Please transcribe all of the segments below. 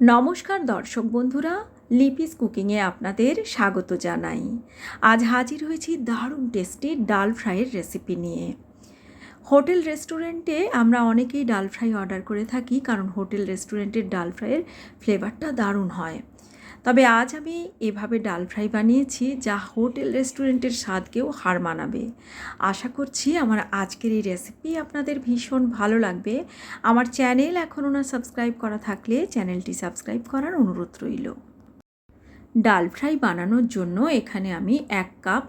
নমস্কার দর্শক বন্ধুরা, লিপিস কুকিংয়ে আপনাদের স্বাগত জানাই। আজ হাজির হয়েছি দারুণ টেস্টি ডাল ফ্রাইয়ের রেসিপি নিয়ে। হোটেল রেস্টুরেন্টে আমরা অনেকেই ডাল ফ্রাই অর্ডার করে থাকি কারণ হোটেল রেস্টুরেন্টের ডাল ফ্রাইয়ের ফ্লেভারটা দারুণ হয়। তবে আজ আমি এভাবে ডাল ফ্রাই বানিয়েছি যা হোটেল রেস্টুরেন্টের স্বাদকেও হার মানাবে। আশা করছি আমার আজকের এই রেসিপি আপনাদের ভীষণ ভালো লাগবে। আমার চ্যানেল এখনও না সাবস্ক্রাইব করা থাকলে চ্যানেলটি সাবস্ক্রাইব করার অনুরোধ রইল। ডাল ফ্রাই বানানোর জন্য এখানে আমি এক কাপ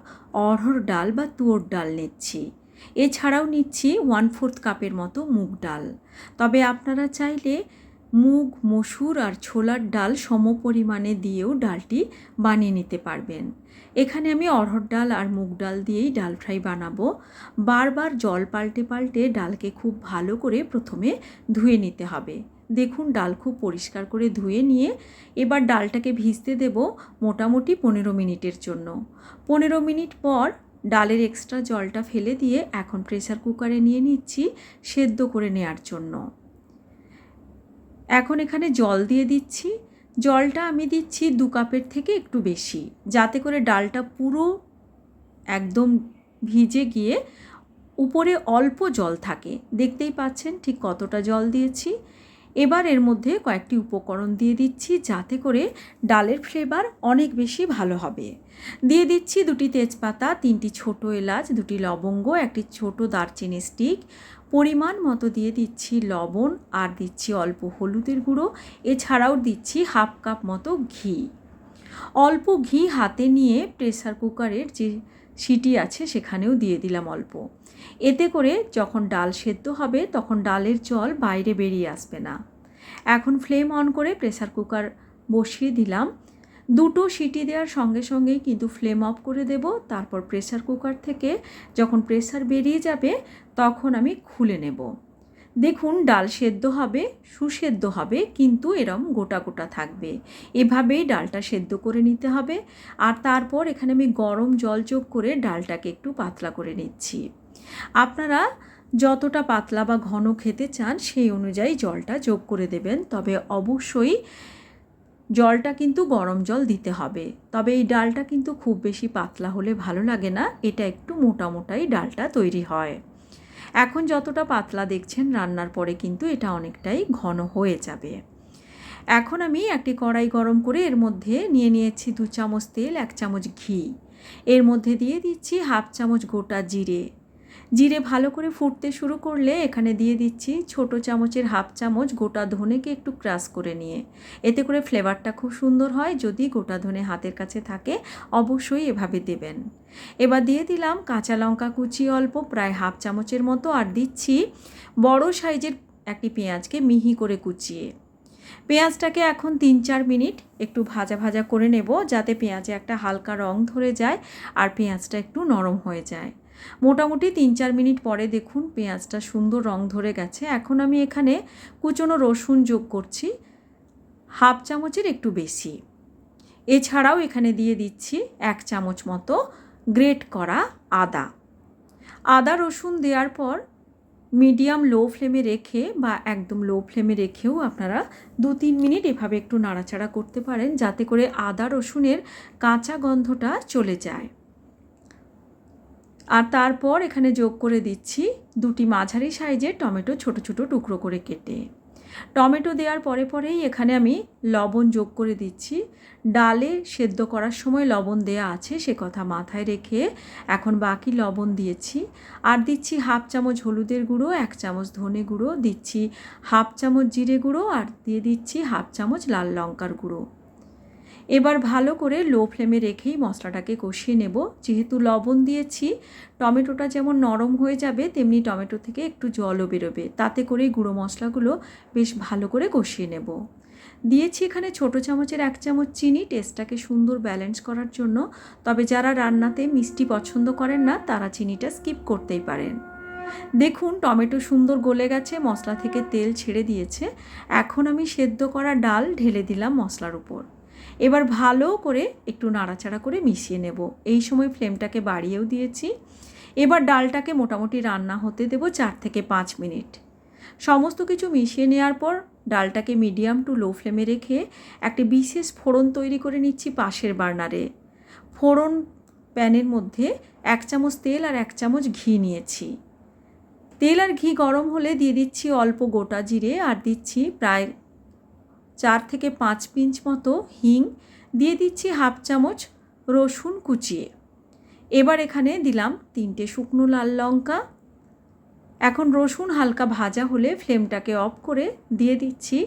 অড়হর ডাল বা তুয়োর ডাল নিচ্ছি। এছাড়াও নিচ্ছি ওয়ান ফোর্থ কাপের মতো মুগ ডাল। তবে আপনারা চাইলে মুগ, মসুর আর ছোলার ডাল সম পরিমাণে দিয়েও ডালটি বানিয়ে নিতে পারবেন। এখানে আমি অড়হর ডাল আর মুগ ডাল দিয়েই ডাল ফ্রাই বানাবো। বারবার জল পাল্টে পাল্টে ডালকে খুব ভালো করে প্রথমে ধুয়ে নিতে হবে। দেখুন, ডাল খুব পরিষ্কার করে ধুয়ে নিয়ে এবার ডালটাকে ভিজতে দেব মোটামুটি পনেরো মিনিটের জন্য। পনেরো মিনিট পর ডালের এক্সট্রা জলটা ফেলে দিয়ে এখন প্রেসার কুকারে নিয়ে নিচ্ছি, সেদ্ধ করে নেওয়ার জন্য। এখন এখানে জল দিয়ে দিচ্ছি। জলটা আমি দিচ্ছি দু কাপের থেকে একটু বেশি, যাতে করে ডালটা পুরো একদম ভিজে গিয়ে উপরে অল্প জল থাকে। দেখতেই পাচ্ছেন ঠিক কতটা জল দিয়েছি। এবার এর মধ্যে কয়েকটি উপকরণ দিয়ে দিচ্ছি, যাতে করে ডালের ফ্লেভার অনেক বেশি ভালো হবে। দিয়ে দিচ্ছি দুটি তেজপাতা, তিনটি ছোট এলাচ, দুটি লবঙ্গ, একটি ছোট দারচিনি স্টিক পরিমাণ মতো দিয়ে দিচ্ছি লবণ আর দিচ্ছি অল্প হলুদের গুঁড়ো। এছাড়াও দিচ্ছি হাফ কাপ মতো ঘি। অল্প ঘি হাতে নিয়ে প্রেসার কুকারের যে সিটি আছে সেখানেও দিয়ে দিলাম অল্প। এতে করে যখন ডাল সেদ্ধ হবে তখন ডালের জল বাইরে বেরিয়ে আসবে না। এখন ফ্লেম অন করে প্রেসার কুকার বসিয়ে দিলাম। দুটো সিটি দেওয়ার সঙ্গে সঙ্গেই কিন্তু ফ্লেম অফ করে দেব, তারপর প্রেসার কুকার থেকে যখন প্রেসার বেরিয়ে যাবে তখন আমি খুলে নেব। দেখুন, ডাল সেদ্ধ হবে, সুসেদ্ধ হবে, কিন্তু এরম গোটা গোটা থাকবে। এভাবেই ডালটা সেদ্ধ করে নিতে হবে। আর তারপর এখানে আমি গরম জল যোগ করে ডালটাকে একটু পাতলা করে নিচ্ছি। আপনারা যতটা পাতলা বা ঘন খেতে চান সেই অনুযায়ী জলটা যোগ করে দেবেন, তবে অবশ্যই জলটা কিন্তু গরম জল দিতে হবে। তবে এই ডালটা কিন্তু খুব বেশি পাতলা হলে ভালো লাগে না, এটা একটু মোটা মোটাই ডালটা তৈরি হয়। এখন যতটা পাতলা দেখছেন, রান্নার পরে কিন্তু এটা অনেকটাই ঘন হয়ে যাবে। এখন আমি একটি কড়াই গরম করে এর মধ্যে নিয়ে নিয়েছি দু চামচ তেল, এক চামচ ঘি। এর মধ্যে দিয়ে দিচ্ছি হাফ চামচ গোটা জিরে। জিরে ভালো করে ফুটতে শুরু করলে এখানে দিয়ে দিচ্ছি ছোট চামচের হাফ চামচ গোটা ধনেকে একটু ক্রাশ করে নিয়ে। এতে করে ফ্লেভারটা খুব সুন্দর হয়, যদি গোটা ধনে হাতের কাছে থাকে, অবশ্যই এভাবে দেবেন। এবার দিয়ে দিলাম কাঁচা লঙ্কা কুচি অল্প, প্রায় হাফ চামচের মতো, আর দিচ্ছি বড় সাইজের একটি পেঁয়াজকে মিহি করে কুচিয়ে। পেঁয়াজটাকে এখন তিন চার মিনিট একটু ভাজা ভাজা করে নেব, যাতে পেঁয়াজে একটা হালকা রং ধরে যায় আর পেঁয়াজটা একটু নরম হয়ে যায়। মোটামুটি তিন চার মিনিট পরে দেখুন পেঁয়াজটা সুন্দর রং ধরে গেছে। এখন আমি এখানে কুচনো রসুন যোগ করছি, হাফ চামচের একটু বেশি। এছাড়াও এখানে দিয়ে দিচ্ছি এক চামচ মতো গ্রেট করা আদা। আদা রসুন দেওয়ার পর মিডিয়াম লো ফ্লেমে রেখে বা একদম লো ফ্লেমে রেখেও আপনারা দু তিন মিনিট এভাবে একটু নাড়াচাড়া করতে পারেন, যাতে করে আদা রসুনের কাঁচা গন্ধটা চলে যায়। আর তারপর এখানে যোগ করে দিচ্ছি দুটি মাঝারি সাইজের টমেটো ছোট ছোট টুকরো করে কেটে। টমেটো দেওয়ার পরে পরেই এখানে আমি লবণ যোগ করে দিচ্ছি। ডালে সেদ্ধ করার সময় লবণ দেয়া আছে, সে কথা মাথায় রেখে এখন বাকি লবণ দিয়েছি। আর দিচ্ছি হাফ চামচ হলুদের গুঁড়ো, এক চামচ ধনে গুঁড়ো, দিচ্ছি হাফ চামচ জিরে গুঁড়ো আর দিয়ে দিচ্ছি হাফ চামচ লাল লঙ্কার গুঁড়ো। এবার ভালো করে লো ফ্লেমে রেখেই মশলাটাকে কষিয়ে নেব। যেহেতু লবণ দিয়েছি, টমেটোটা যেমন নরম হয়ে যাবে, তেমনি টমেটো থেকে একটু জলও বেরোবে। তাতে করেই গুঁড়ো মশলাগুলো বেশ ভালো করে কষিয়ে নেব। দিয়েছি এখানে ছোট চামচের এক চামচ চিনি। টেস্টটাকে সুন্দর ব্যালেন্স করার জন্য। তবে যারা রান্নাতে মিষ্টি পছন্দ করেন না, তারা চিনিটা স্কিপ করতেই পারেন। দেখুন, টমেটো সুন্দর গলে গেছে, মশলা থেকে তেল ছেড়ে দিয়েছে। এখন আমি সেদ্ধ করা ডাল ঢেলে দিলাম মশলার উপর। এবার ভালো করে একটু নাড়াচাড়া করে মিশিয়ে নেব। এই সময় ফ্লেমটাকে বাড়িয়েও দিয়েছি। এবার ডালটাকে মোটামুটি রান্না হতে দেব চার থেকে পাঁচ মিনিট। সমস্ত কিছু মিশিয়ে নেওয়ার পর ডালটাকে মিডিয়াম টু লো ফ্লেমে রেখে একটি বিশেষ ফোড়ন তৈরি করে নিচ্ছি পাশের বার্নারে। ফোড়ন প্যানের মধ্যে এক চামচ তেল আর এক চামচ ঘি নিয়েছি। তেল আর ঘি গরম হলে দিয়ে দিচ্ছি অল্প গোটা জিরে আর দিচ্ছি প্রায় চার থেকে পাঁচ পিঞ্চ মতো হিং দিয়ে দিচ্ছি হাফ চামচ রসুন কুচিয়ে। এবার এখানে দিলাম তিনটে শুকনো লাল লঙ্কা। এখন রসুন হালকা ভাজা হলে ফ্লেমটাকে অফ করে দিয়ে দিচ্ছি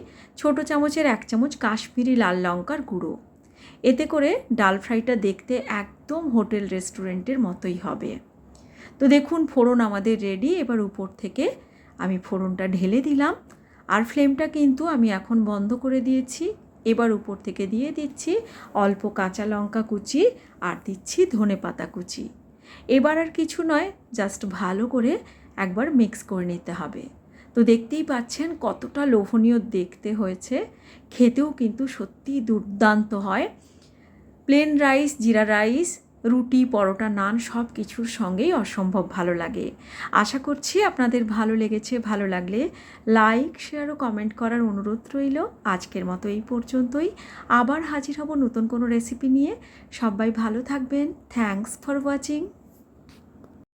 ছোটো চামচের এক চামচ কাশ্মীরি লাল লঙ্কার গুঁড়ো। এতে করে ডাল ফ্রাইটা দেখতে একদম হোটেল রেস্টুরেন্টের মতোই হবে। তো দেখুন ফোড়ন আমাদের রেডি, এবার উপর থেকে আমি ফোড়নটা ঢেলে দিলাম। আর ফ্লেমটা কিন্তু আমি এখন বন্ধ করে দিয়েছি। এবার উপর থেকে দিয়ে দিচ্ছি অল্প কাঁচা লঙ্কা কুচি আর দিচ্ছি ধনে পাতা কুচি। এবার আর কিছু নয়, জাস্ট ভালো করে একবার মিক্স করে নিতে হবে। তো দেখতেই পাচ্ছেন কতটা লোভনীয় দেখতে হয়েছে। খেতেও কিন্তু সত্যিই দুর্দান্ত হয়। প্লেন রাইস, জিরা রাইস রুটি, পরোটা, নান সব কিছুর সঙ্গেই অসম্ভব ভালো লাগে। আশা করছি আপনাদের ভালো লেগেছে, ভালো লাগলে লাইক, শেয়ার ও কমেন্ট করার অনুরোধ রইল। আজকের মতো এই পর্যন্তই। আবার হাজির হব নতুন কোনো রেসিপি নিয়ে। সবাই ভালো থাকবেন। Thanks for watching.